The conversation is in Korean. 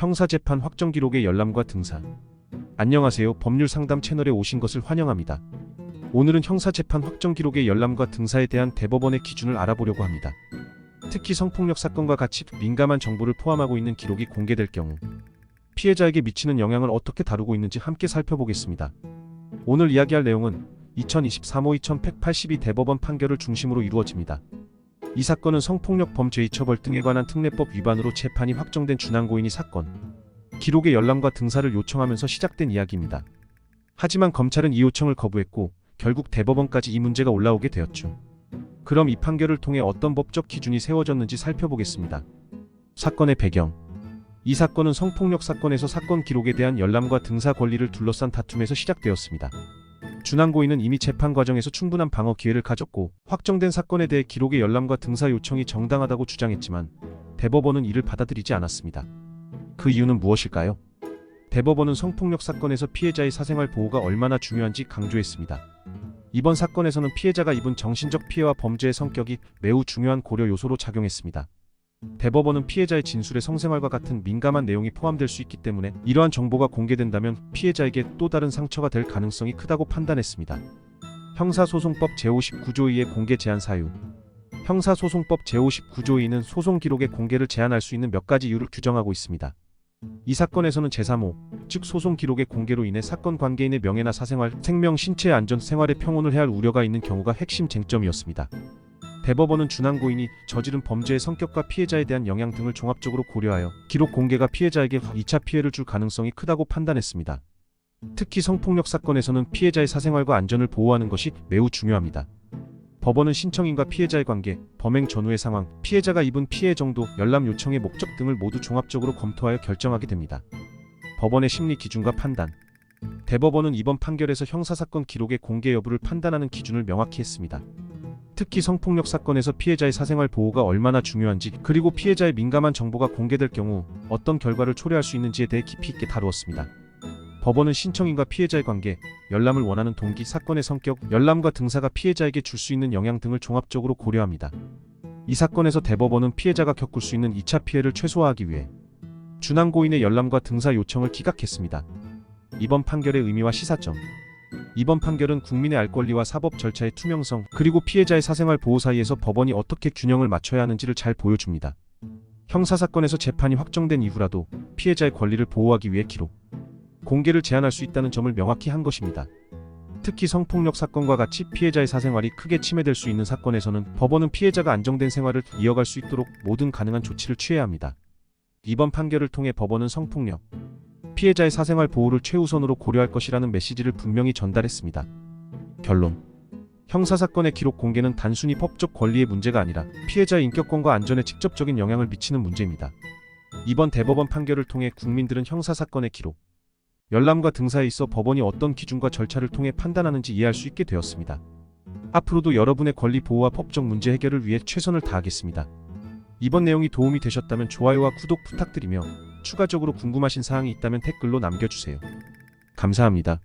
형사재판 확정 기록의 열람과 등사. 안녕하세요. 법률 상담 채널에 오신 것을 환영합니다. 오늘은 형사재판 확정 기록의 열람과 등사에 대한 대법원의 기준을 알아보려고 합니다. 특히 성폭력 사건과 같이 민감한 정보를 포함하고 있는 기록이 공개될 경우 피해자에게 미치는 영향을 어떻게 다루고 있는지 함께 살펴보겠습니다. 오늘 이야기할 내용은 2023호 2182 대법원 판결을 중심으로 이루어집니다. 이 사건은 성폭력 범죄의 처벌 등에 관한 특례법 위반으로 재판이 확정된 준항고인이 사건 기록의 열람과 등사를 요청하면서 시작된 이야기입니다. 하지만 검찰은 이 요청을 거부했고 결국 대법원까지 이 문제가 올라오게 되었죠. 그럼 이 판결을 통해 어떤 법적 기준이 세워졌는지 살펴보겠습니다. 사건의 배경 이 사건은 성폭력 사건에서 사건 기록에 대한 열람과 등사 권리를 둘러싼 다툼에서 시작되었습니다. 준항고인은 이미 재판 과정에서 충분한 방어 기회를 가졌고 확정된 사건에 대해 기록의 열람과 등사 요청이 정당하다고 주장했지만 대법원은 이를 받아들이지 않았습니다. 그 이유는 무엇일까요? 대법원은 성폭력 사건에서 피해자의 사생활 보호가 얼마나 중요한지 강조했습니다. 이번 사건에서는 피해자가 입은 정신적 피해와 범죄의 성격이 매우 중요한 고려 요소로 작용했습니다. 대법원은 피해자의 진술에 성생활과 같은 민감한 내용이 포함될 수 있기 때문에 이러한 정보가 공개된다면 피해자에게 또 다른 상처가 될 가능성이 크다고 판단했습니다. 형사소송법 제59조 2의 공개 제한 사유 형사소송법 제59조 2는 소송 기록의 공개를 제한할 수 있는 몇 가지 이유를 규정하고 있습니다. 이 사건에서는 제3호, 즉 소송 기록의 공개로 인해 사건 관계인의 명예나 사생활, 생명, 신체 안전, 생활의 평온을 해할 우려가 있는 경우가 핵심 쟁점이었습니다. 대법원은 준항고인이 저지른 범죄의 성격과 피해자에 대한 영향 등을 종합적으로 고려하여 기록 공개가 피해자에게 2차 피해를 줄 가능성이 크다고 판단했습니다. 특히 성폭력 사건에서는 피해자의 사생활과 안전을 보호하는 것이 매우 중요합니다. 법원은 신청인과 피해자의 관계, 범행 전후의 상황, 피해자가 입은 피해 정도, 열람 요청의 목적 등을 모두 종합적으로 검토하여 결정하게 됩니다. 법원의 심리 기준과 판단 대법원은 이번 판결에서 형사사건 기록의 공개 여부를 판단하는 기준을 명확히 했습니다. 특히 성폭력 사건에서 피해자의 사생활 보호가 얼마나 중요한지 그리고 피해자의 민감한 정보가 공개될 경우 어떤 결과를 초래할 수 있는지에 대해 깊이 있게 다루었습니다. 법원은 신청인과 피해자의 관계, 열람을 원하는 동기, 사건의 성격, 열람과 등사가 피해자에게 줄 수 있는 영향 등을 종합적으로 고려합니다. 이 사건에서 대법원은 피해자가 겪을 수 있는 2차 피해를 최소화하기 위해 준항고인의 열람과 등사 요청을 기각했습니다. 이번 판결의 의미와 시사점 이번 판결은 국민의 알 권리와 사법 절차의 투명성 그리고 피해자의 사생활 보호 사이에서 법원이 어떻게 균형을 맞춰야 하는지를 잘 보여줍니다. 형사사건에서 재판이 확정된 이후라도 피해자의 권리를 보호하기 위해 기록, 공개를 제한할 수 있다는 점을 명확히 한 것입니다. 특히 성폭력 사건과 같이 피해자의 사생활이 크게 침해될 수 있는 사건에서는 법원은 피해자가 안정된 생활을 이어갈 수 있도록 모든 가능한 조치를 취해야 합니다. 이번 판결을 통해 법원은 성폭력, 피해자의 사생활 보호를 최우선으로 고려할 것이라는 메시지를 분명히 전달했습니다. 결론 형사사건의 기록 공개는 단순히 법적 권리의 문제가 아니라 피해자의 인격권과 안전에 직접적인 영향을 미치는 문제입니다. 이번 대법원 판결을 통해 국민들은 형사사건의 기록, 열람과 등사에 있어 법원이 어떤 기준과 절차를 통해 판단하는지 이해할 수 있게 되었습니다. 앞으로도 여러분의 권리 보호와 법적 문제 해결을 위해 최선을 다하겠습니다. 이번 내용이 도움이 되셨다면 좋아요와 구독 부탁드리며 추가적으로 궁금하신 사항이 있다면 댓글로 남겨주세요. 감사합니다.